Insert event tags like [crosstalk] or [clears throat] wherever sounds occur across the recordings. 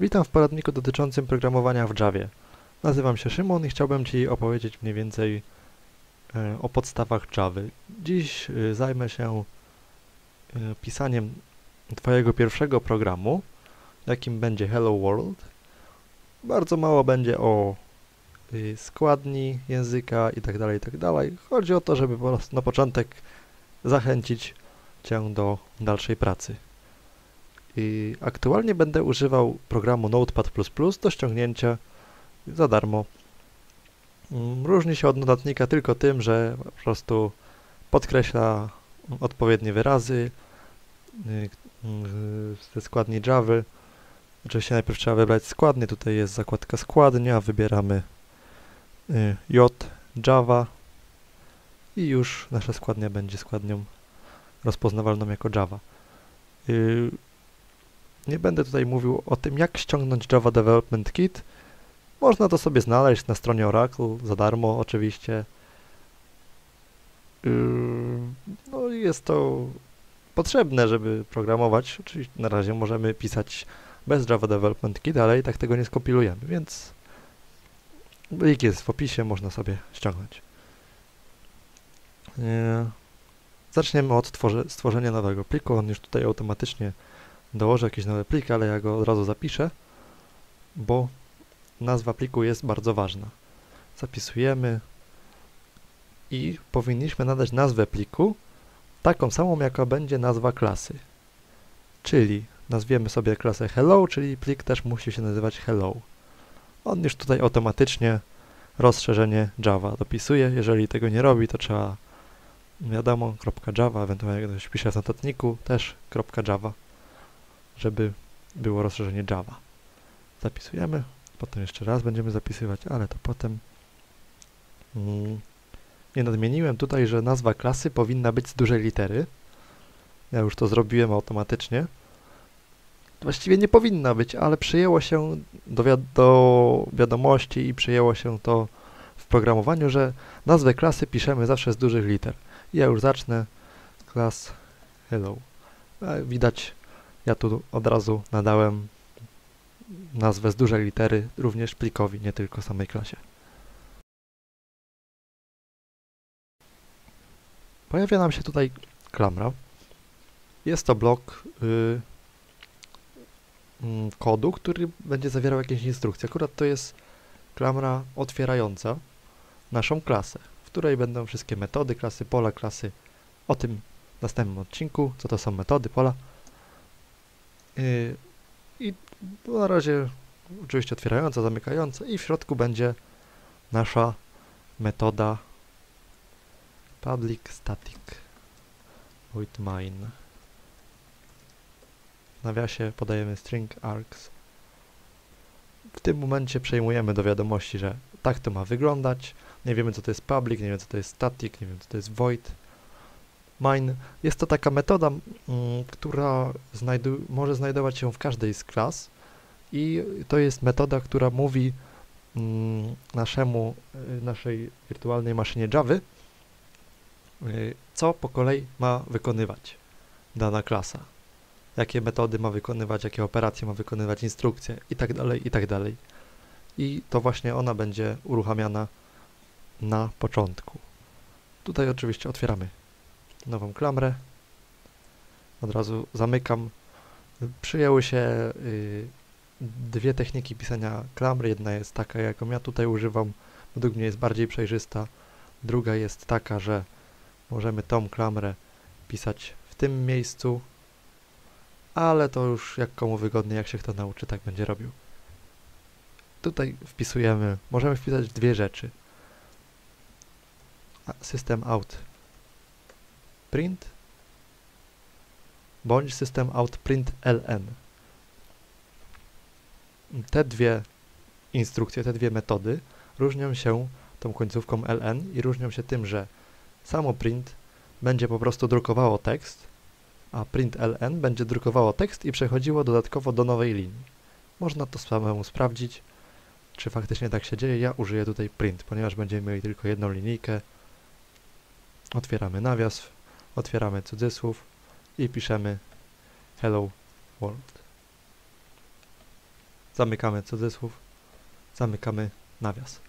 Witam w poradniku dotyczącym programowania w Javie. Nazywam się Szymon i chciałbym Ci opowiedzieć mniej więcej e, o podstawach Javy. Dziś e, zajmę się e, pisaniem Twojego pierwszego programu, jakim będzie Hello World. Bardzo mało będzie o składni języka itd., itd. Chodzi o to, żeby po na początek zachęcić Cię do dalszej pracy. Aktualnie będę używał programu Notepad++ do ściągnięcia za darmo. Mm, Różni się od notatnika tylko tym, że po prostu podkreśla odpowiednie wyrazy y, y, ze składni Java. Oczywiście najpierw trzeba wybrać składnię, tutaj jest zakładka składnia, wybieramy y, J, Java i już nasza składnia będzie składnią rozpoznawalną jako Java. Nie będę tutaj mówił o tym, jak ściągnąć Java Development Kit. Można to sobie znaleźć na stronie Oracle, za darmo oczywiście. Y, No jest to potrzebne, żeby programować. Oczywiście na razie możemy pisać bez Java Development Kit, ale i tak tego nie skompilujemy, więc link jest w opisie, można sobie ściągnąć. Y, Zaczniemy od tworze, stworzenia nowego pliku. On już tutaj automatycznie dołoży jakiś nowy plik, ale ja go od razu zapiszę, bo nazwa pliku jest bardzo ważna. Zapisujemy i powinniśmy nadać nazwę pliku taką samą, jaka będzie nazwa klasy. Czyli nazwiemy sobie klasę hello, czyli plik też musi się nazywać hello. On już tutaj automatycznie rozszerzenie Java dopisuje. Jeżeli tego nie robi, to trzeba wiadomo, .java, ewentualnie ktoś pisze w notatniku, też .java, żeby było rozszerzenie Java. Zapisujemy, potem jeszcze raz będziemy zapisywać, ale to potem. Mm, nie nadmieniłem tutaj, że nazwa klasy powinna być z dużej litery. Ja już to zrobiłem automatycznie. Właściwie nie powinna być, ale przyjęło się do, do wiadomości i przyjęło się to w programowaniu, że nazwę klasy piszemy zawsze z dużych liter. Ja już zacznę. Class hello. E, Widać, ja tu od razu nadałem nazwę z dużej litery również plikowi, nie tylko samej klasie. Pojawia nam się tutaj klamra. Jest to blok y, mm, kodu, który będzie zawierał jakieś instrukcje. Akurat to jest klamra otwierająca naszą klasę w której będą wszystkie metody, klasy, pola, klasy. O tym w następnym odcinku, co to są metody, pola. Yy, I na razie oczywiście otwierająca, zamykająca i w środku będzie nasza metoda public static void main. W nawiasie podajemy string args. W tym momencie przejmujemy do wiadomości, że tak to ma wyglądać. Nie wiemy, co to jest public, nie wiemy, co to jest static, nie wiem, co to jest void. Mine jest to taka metoda, mm, która znajdu może znajdować się w każdej z klas i to jest metoda, która mówi mm, naszemu, y, naszej wirtualnej maszynie Java, y, co po kolei ma wykonywać dana klasa. Jakie metody ma wykonywać, jakie operacje ma wykonywać, instrukcje i tak dalej, i tak. I to właśnie ona będzie uruchamiana na początku. Tutaj oczywiście otwieramy nową klamrę. Od razu zamykam. Przyjęły się y, dwie techniki pisania klamry. Jedna jest taka, jaką ja tutaj używam. Według mnie jest bardziej przejrzysta. Druga jest taka, że możemy tą klamrę pisać w tym miejscu, ale to już jak komu wygodnie, jak się kto nauczy, tak będzie robił. Tutaj wpisujemy, możemy wpisać dwie rzeczy system out print bądź system out print ln. Te dwie instrukcje, te dwie metody różnią się tą końcówką ln i różnią się tym, że samo print będzie po prostu drukowało tekst, a print ln będzie drukowało tekst i przechodziło dodatkowo do nowej linii. Można to samemu sprawdzić, czy faktycznie tak się dzieje. Ja użyję tutaj print, ponieważ będziemy mieli tylko jedną linijkę, Otwieramy nawias, otwieramy cudzysłów i piszemy Hello World. zamykamy cudzysłów, zamykamy nawias.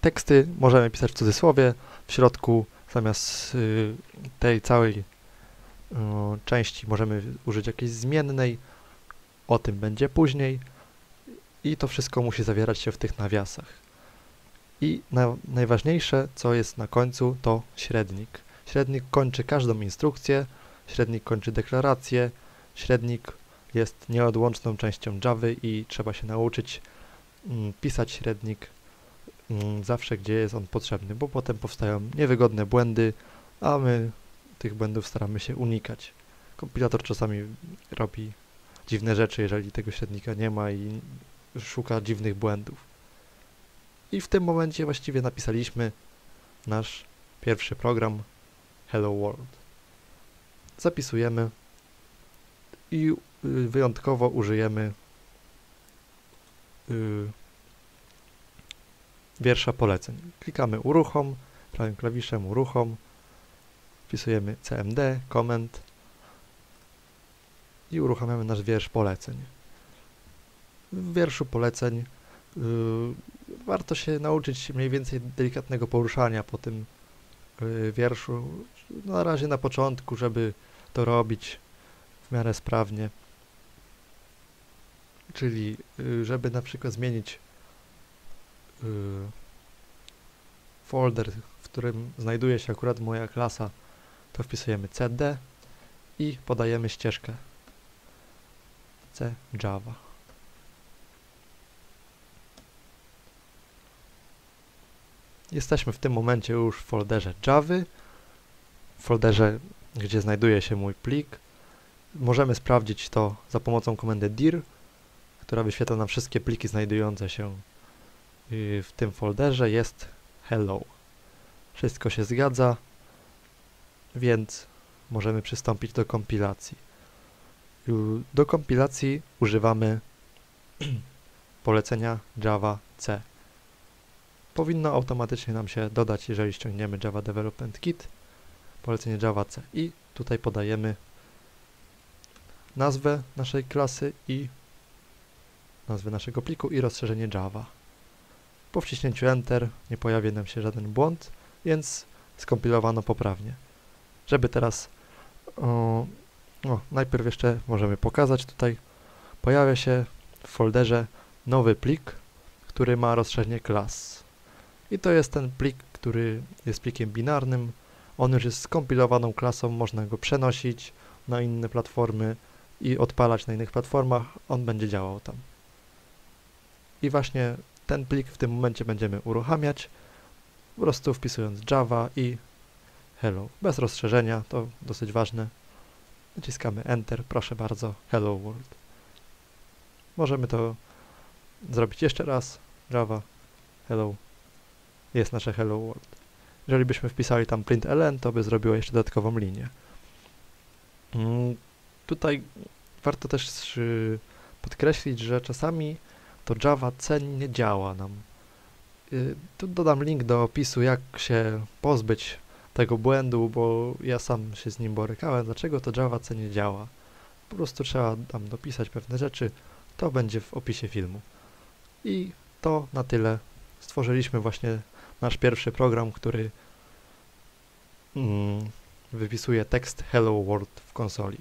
Teksty możemy pisać w cudzysłowie, w środku zamiast y, tej całej y, części możemy użyć jakiejś zmiennej, o tym będzie później i to wszystko musi zawierać się w tych nawiasach. I na, najważniejsze, co jest na końcu, to średnik. Średnik kończy każdą instrukcję, średnik kończy deklarację, średnik jest nieodłączną częścią Java i trzeba się nauczyć mm, pisać średnik mm, zawsze, gdzie jest on potrzebny, bo potem powstają niewygodne błędy, a my tych błędów staramy się unikać. Kompilator czasami robi dziwne rzeczy, jeżeli tego średnika nie ma i szuka dziwnych błędów. I w tym momencie właściwie napisaliśmy nasz pierwszy program Hello World. Zapisujemy i y, wyjątkowo użyjemy y, wiersza poleceń. Klikamy uruchom, prawym klawiszem uruchom, wpisujemy cmd, comment i uruchamiamy nasz wiersz poleceń. W wierszu poleceń yy, warto się nauczyć mniej więcej delikatnego poruszania po tym yy, wierszu. Na razie na początku, żeby to robić w miarę sprawnie. Czyli, yy, żeby na przykład zmienić yy, folder, w którym znajduje się akurat moja klasa, to wpisujemy cd i podajemy ścieżkę C Java. Jesteśmy w tym momencie już w folderze Java, folderze, gdzie znajduje się mój plik. Możemy sprawdzić to za pomocą komendy dir, która wyświetla nam wszystkie pliki znajdujące się y, w tym folderze. Jest hello. Wszystko się zgadza, więc możemy przystąpić do kompilacji. Do kompilacji używamy [clears throat] polecenia Java C. Powinno automatycznie nam się dodać, jeżeli ściągniemy Java Development Kit, polecenie Java C. I tutaj podajemy nazwę naszej klasy i nazwę naszego pliku i rozszerzenie Java. Po wciśnięciu Enter nie pojawi nam się żaden błąd, więc skompilowano poprawnie. Żeby teraz o, o, najpierw jeszcze możemy pokazać tutaj. Pojawia się w folderze nowy plik, który ma rozszerzenie klas. I to jest ten plik, który jest plikiem binarnym. On już jest skompilowaną klasą, można go przenosić na inne platformy i odpalać na innych platformach. On będzie działał tam. I właśnie ten plik w tym momencie będziemy uruchamiać, po prostu wpisując Java i hello. Bez rozszerzenia, to dosyć ważne. Naciskamy Enter, proszę bardzo, Hello World. Możemy to zrobić jeszcze raz. Java, hello. Jest nasze Hello World. Jeżeli byśmy wpisali tam println, to by zrobiło jeszcze dodatkową linię. Mm, tutaj warto też y, podkreślić, że czasami to Java C nie działa nam. Y, tu dodam link do opisu, jak się pozbyć tego błędu, bo ja sam się z nim borykałem, dlaczego to Java C nie działa. Po prostu trzeba tam dopisać pewne rzeczy, to będzie w opisie filmu. I to na tyle. Stworzyliśmy właśnie nasz pierwszy program, który mm, wypisuje tekst Hello World w konsoli.